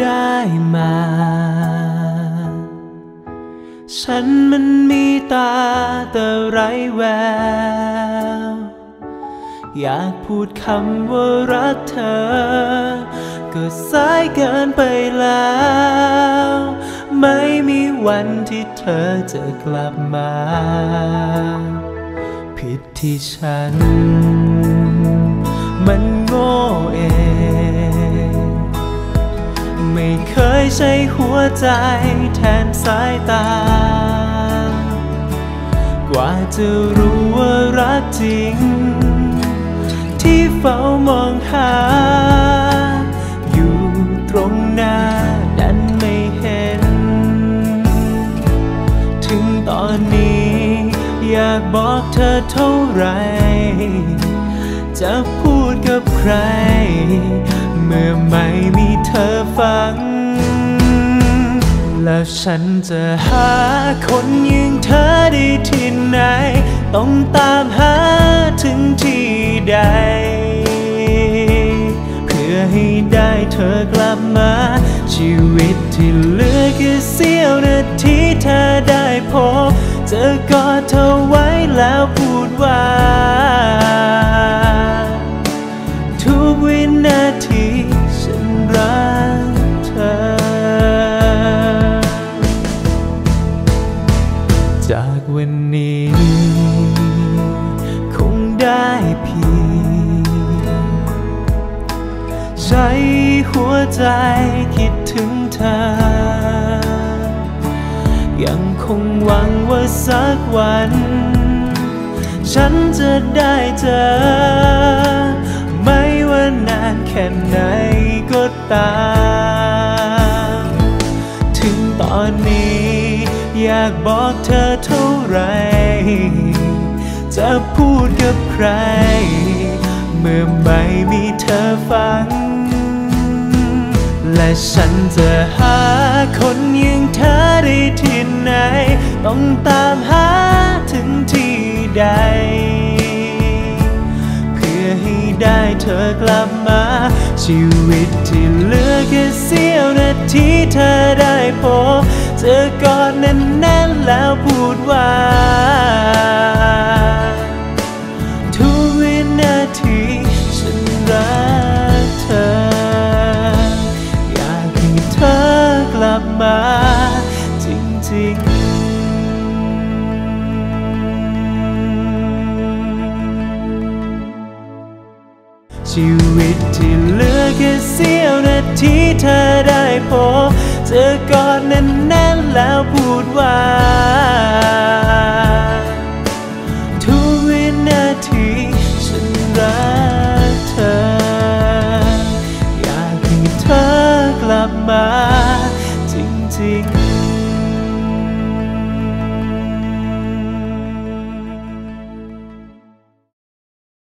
ได้มา ฉันมันมีตาแต่ไรแวว อยากพูดคำว่ารักเธอ ก็สายเกินไปแล้ว ไม่มีวันที่เธอจะกลับมา ผิดที่ฉัน มันโง่เอง ใช้หัวใจแทนสายตา กว่าจะรู้ว่ารักจริง ที่เฝ้ามองหา อยู่ตรงหน้าดันไม่เห็น ถึงตอนนี้ อยากบอกเธอเท่าไร จะพูดกับใคร เมื่อไม่มีเธอฟัง แล้วฉันจะหาคนย่งเธอได้ที่ไหน ต้องตามหาถึงที่ใด เพื่อให้ได้เธอกลับมา ชีวิตที่เหลือแค่เสี้ยวนาทีเธอได้พบเจอกอดเธอไว้แล้วพูดว่า ทุกวินาที จากวันนี้ คงได้เพียงใช้หัวใจคิดถึงเธอ ยังคงหวังว่าสักวัน ฉันจะได้เจอ ไม่ว่านานแค่ไหนก็ตาม อยากบอกเธอเท่าไร จะพูดกับใคร เมื่อไม่มีเธอฟัง และฉันจะหาคนอย่างเธอได้ที่ เธอกลับมา ชีวิตที่เหลือแค่เสี้ยวนาทีเธอได้พบเจอกอดแน่นๆแล้วพูดว่าทุกวินาทีฉันรักเธอ อยากให้เธอกลับมาจริงๆ ชีวิตที่เหลือแค่เสี้ยวนาทีเธอได้พบเจอกอดแน่นๆแล้วพูดว่า